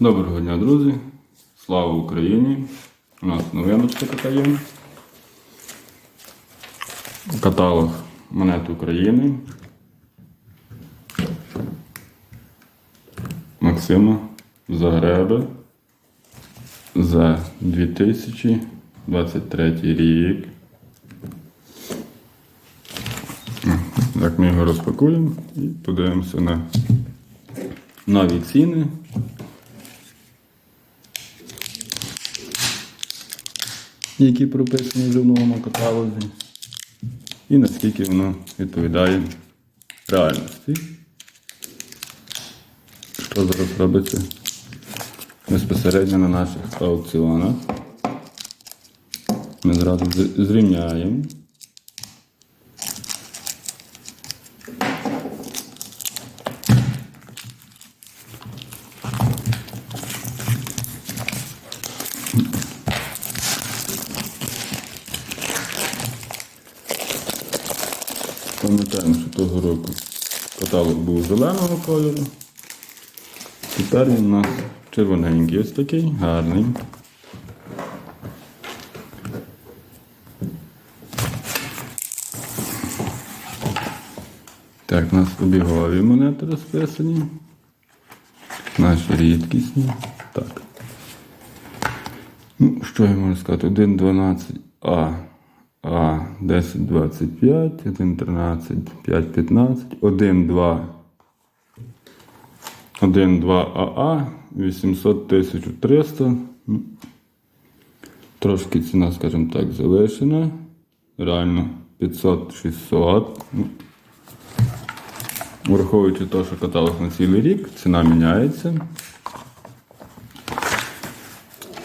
Доброго дня, друзі! Слава Україні! У нас новиночка така є. Каталог монет України. Максима Загреби за 2023 рік. Так ми його розпакуємо і подивимося на нові ціни. які прописані в новому каталозі, і наскільки воно відповідає реальності. Що зараз робиться безпосередньо на наших аукціонах. Ми зразу зрівняємо. Пам'ятаємо, що того року каталог був зеленого кольору. Тепер він у нас червоненький ось такий, гарний. Так, у нас обігові монети розписані. Наші рідкісні. Так. Ну, що я можу сказати? 1.12А. А 1025, 1.13, 5.15, 1.2, 1.2 АА, 800 1300. Ну, Трошки ціна, скажімо так, завишена. Реально 500-600. Враховуючи те, що каталог на цілий рік, ціна міняється.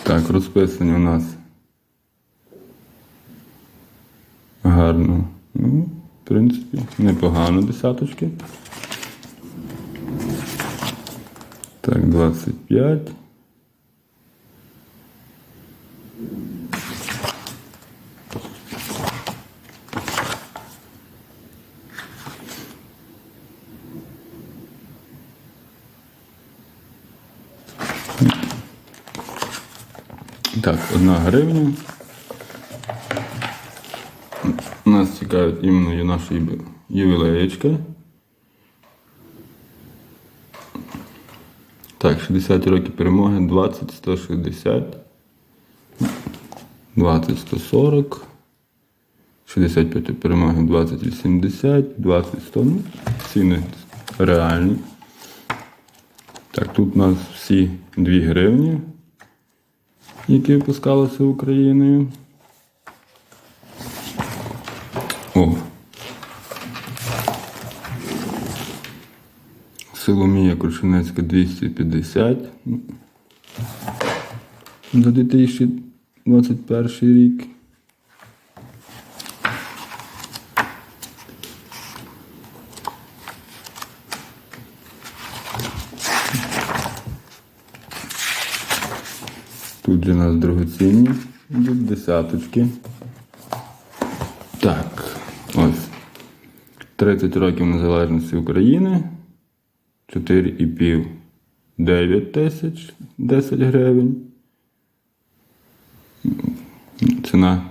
Так, розписані у нас гарно. Ну, в принципі, непогано десяточки. Так, 25. Так, одна гривня. Нас цікавить іменно і наша юбі- ювілеєчка. Так, 60 років перемоги, 20 160, 20 140, 65 перемоги, 20 80, 20 100. Ну, ціни реальні. Так, тут у нас всі 2 гривні, які випускалися Україною. О. Соломія Крушенецька 250. За 2021 рік. Тут же у нас дорогоцінні йдуть десяточки. Так, ось. 30 років незалежності України. 4,5 9 тисяч 10 гривень. Ціна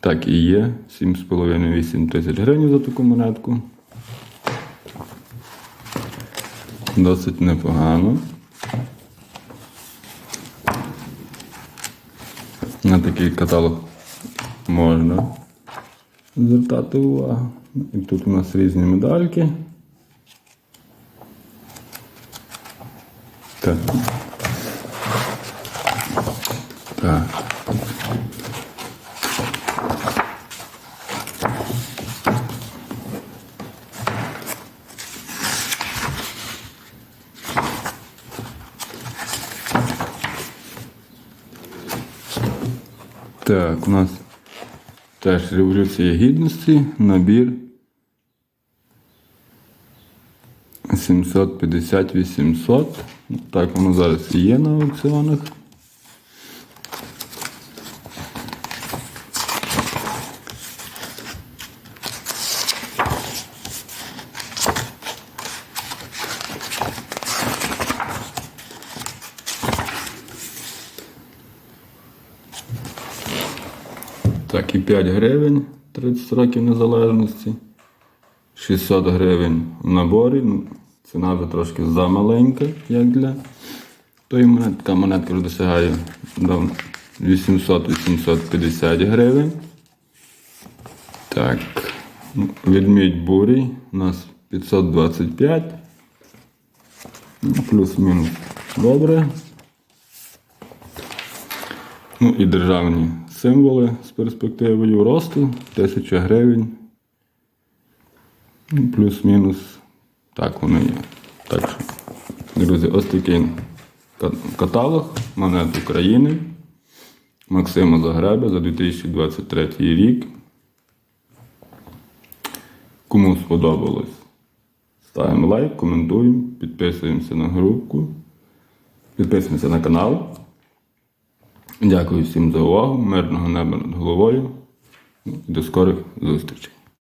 так і є. 7,5-8 тисяч гривень за таку монетку. Досить непогано. На такий каталог можна звертати увагу. І тут у нас різні медальки. Так. Так. Так, у нас теж революція гідності, набір 750-800. Так воно зараз і є на аукціонах. Так, і 5 гривень 30 років незалежності. 600 гривень в наборі. Ну, ціна вже трошки замаленька, як для тої. Така монетка вже досягає 800-850 гривень. Так, ну, відмідь бурій у нас 525. Ну, Плюс-мінус добре. Ну і державні символи з перспективою росту 1000 гривень. Ну, Плюс-мінус. Так воно є. Так що, друзі, ось такий каталог монет України Максима Загреба за 2023 рік. Кому сподобалось, ставимо лайк, коментуємо, підписуємося на групку, підписуємося на канал. Дякую всім за увагу, мирного неба над головою. До скорих зустрічей.